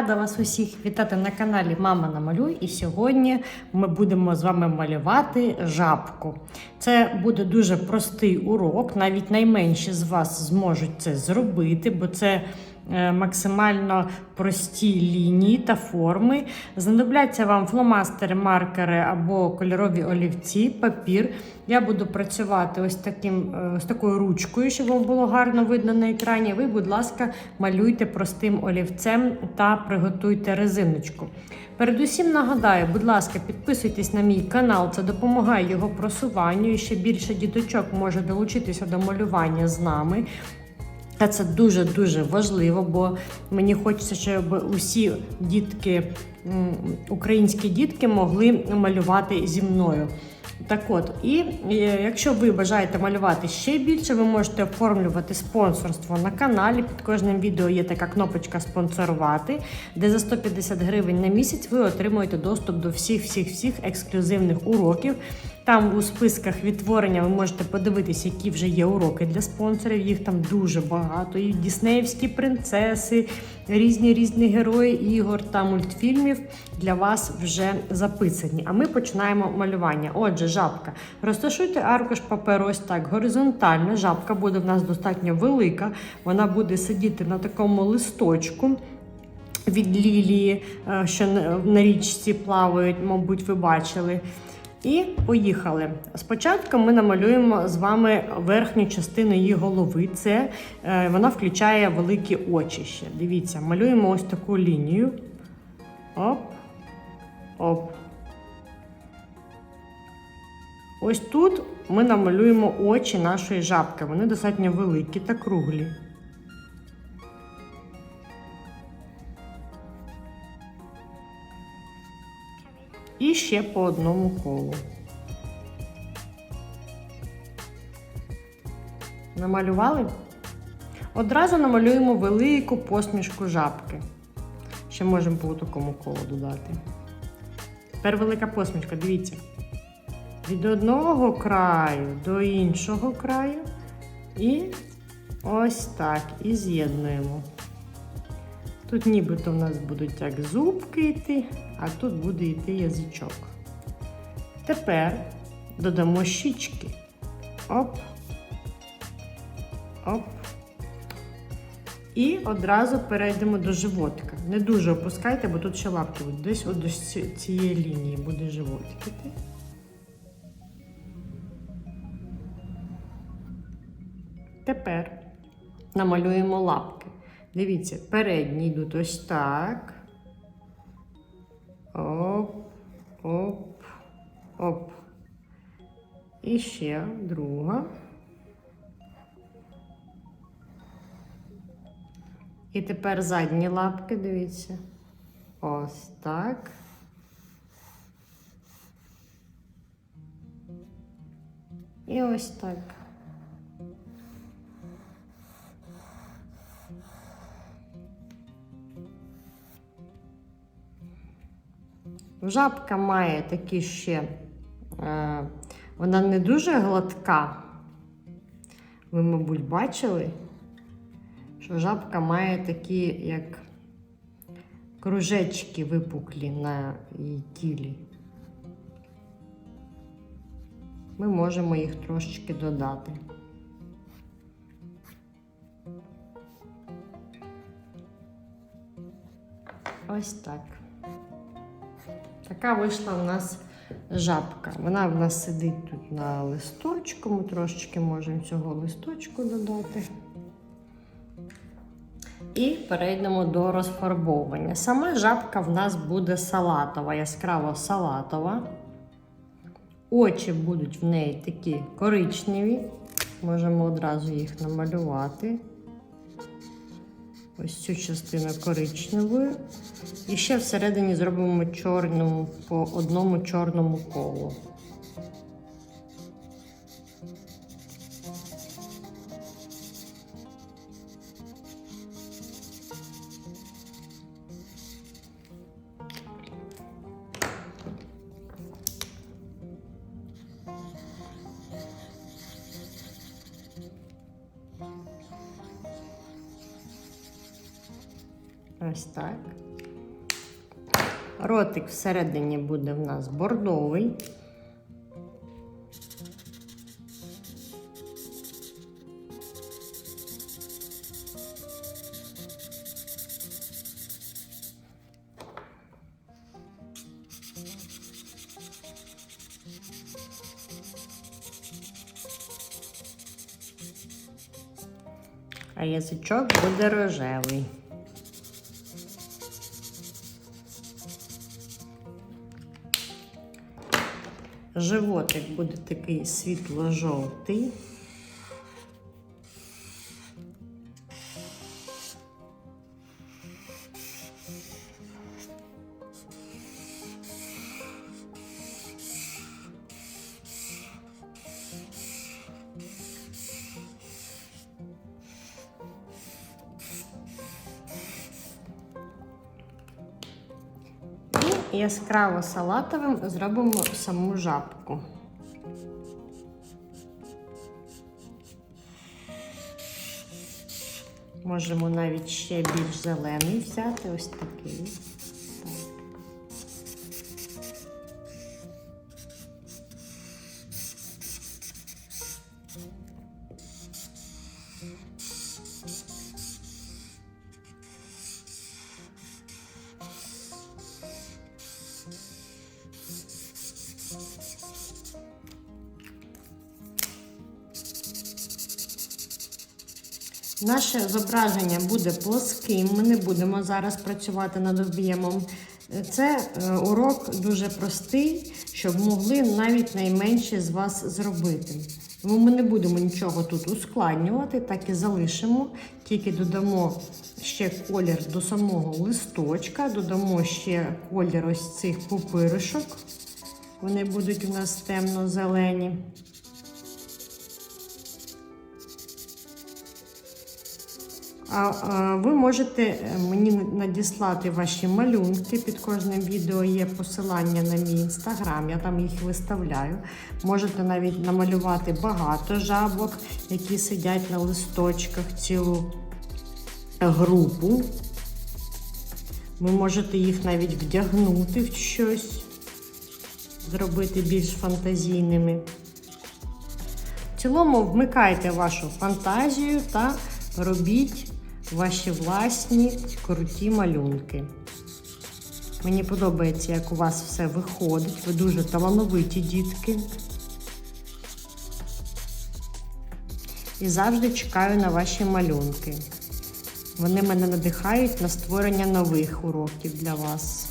Рада вас усіх вітати на каналі Мама Намалюй. І сьогодні ми будемо з вами малювати жабку. Це буде дуже простий урок, навіть найменші з вас зможуть це зробити, бо це е, максимально прості лінії та форми. Знадобляться вам фломастери, маркери або кольорові олівці, папір. Я буду працювати ось таким, е, ось такою ручкою, щоб вам було гарно видно на екрані. Ви, будь ласка, малюйте простим олівцем та приготуйте резиночку. Передусім нагадаю, будь ласка, підписуйтесь на мій канал, це допомагає його просуванню. І ще більше діточок може долучитися до малювання з нами. Та це дуже-дуже важливо, бо мені хочеться, щоб усі дітки, українські дітки могли малювати зі мною. Так от, і якщо ви бажаєте малювати ще більше, ви можете оформлювати спонсорство на каналі. Під кожним відео є така кнопочка спонсорувати, де за 150 гривень на місяць ви отримуєте доступ до всіх всіх всіх ексклюзивних уроків. Там у списках відтворення ви можете подивитися, які вже є уроки для спонсорів. Їх там дуже багато. І Діснеївські принцеси, різні різні герої ігор та мультфільмів для вас вже записані. А ми починаємо малювання. Отже, жабка. Розташуйте аркуш паперу ось так горизонтально. Жабка буде в нас достатньо велика. Вона буде сидіти на такому листочку. Від лілії, е, що на- на річці плавають, мабуть, ви бачили. І поїхали. Спочатку ми намалюємо з вами верхню частину її голови. Це е, вона включає великі очі ще. Дивіться, малюємо ось таку лінію. Оп, оп. Ось тут ми намалюємо очі нашої жабки. Вони достатньо великі та круглі. І ще по одному колу. Намалювали? Одразу намалюємо велику посмішку жабки. Ще можемо по такому колу додати. Тепер велика посмішка, дивіться. Від одного краю до іншого краю. І ось так. І з'єднуємо. Тут нібито в нас будуть як зубки йти, а тут буде йти язичок. Тепер додамо щічки. Оп. Оп. І одразу перейдемо до животика. Не дуже опускайте, бо тут ще лапки будуть. Десь от до цієї лінії буде животик. Тепер намалюємо лапки. Дивіться, передні йдуть ось так. Оп, оп. І ще друга. І тепер задні лапки, дивіться. Ось так. І ось так. Жабка має такі ще, е, вона не дуже гладка. Ви, мабуть, бачили, що жабка має такі, як кружечки випуклі на її тілі. Ми можемо їх трошечки додати. Ось так. Така вийшла у нас жабка. Вона в нас сидить тут на листочку. Ми трошечки можемо цього листочку додати. І перейдемо до розфарбовування. Сама жабка в нас буде салатова, яскраво салатова. Очі будуть в неї такі коричневі. Можемо одразу їх намалювати. Ось цю частину коричневою. І ще всередині зробимо чорну по одному чорному колу. Ось так. Ротик всередині буде в нас бордовий. А язичок буде рожевий. Животик буде такий світло-жовтий. Яскраво салатовим зробимо саму жабку. Можемо навіть ще більш зелений взяти, ось такий. Наше зображення буде плоским. Ми не будемо зараз працювати над об'ємом. Це е, урок дуже простий, щоб могли навіть найменші з вас зробити. Тому ми не будемо нічого тут ускладнювати, так і залишимо. Тільки додамо ще колір до самого листочка, додамо ще колір ось цих пупиришок. Вони будуть у нас темно-зелені. Ви можете е, мені надіслати ваші малюнки. Під кожним відео є посилання на мій інстаграм, я там їх виставляю. Можете навіть намалювати багато жабок, які сидять на листочках цілу групу. Ви можете їх навіть вдягнути в щось, зробити більш фантазійними. В цілому вмикайте вашу фантазію та робіть ваші власні круті малюнки. Мені подобається, як у вас все виходить. Ви дуже талановиті дітки. І завжди чекаю на ваші малюнки. Вони мене надихають на створення нових уроків для вас.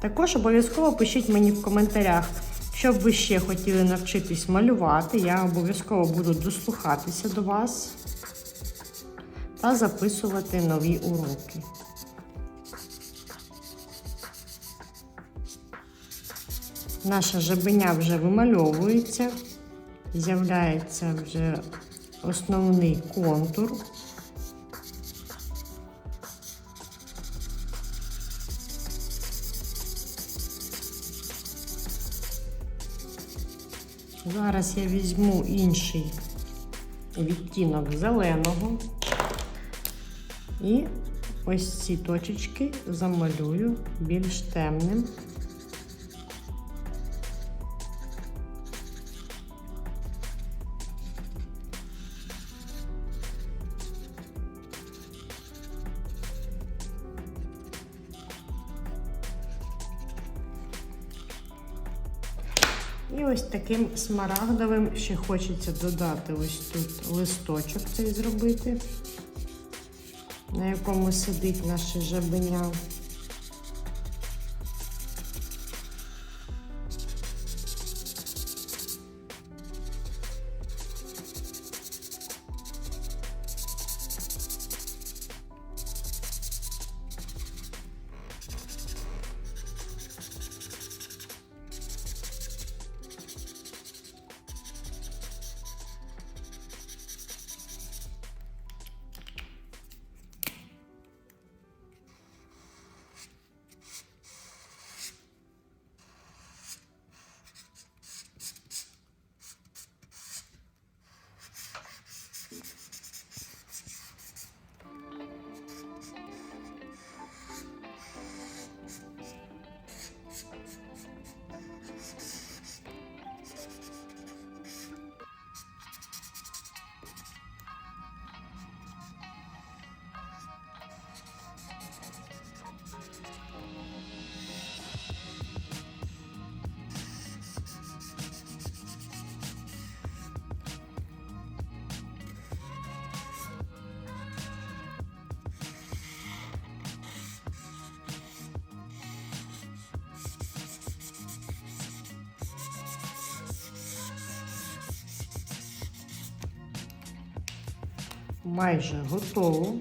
Також обов'язково пишіть мені в коментарях, що б ви ще хотіли навчитись малювати. Я обов'язково буду дослухатися до вас та записувати нові уроки. Наша жабеня вже вимальовується, з'являється вже основний контур. Зараз я візьму інший відтінок зеленого. І ось ці точечки замалюю більш темним. І ось таким смарагдовим ще хочеться додати ось тут листочок цей зробити на якому сидить наше жабеня. Майже готово.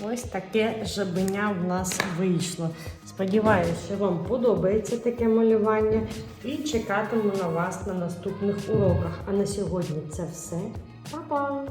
Ось таке жабеня в нас вийшло. Сподіваюся, що вам подобається таке малювання і чекатиму на вас на наступних уроках. А на сьогодні це все. Па-па!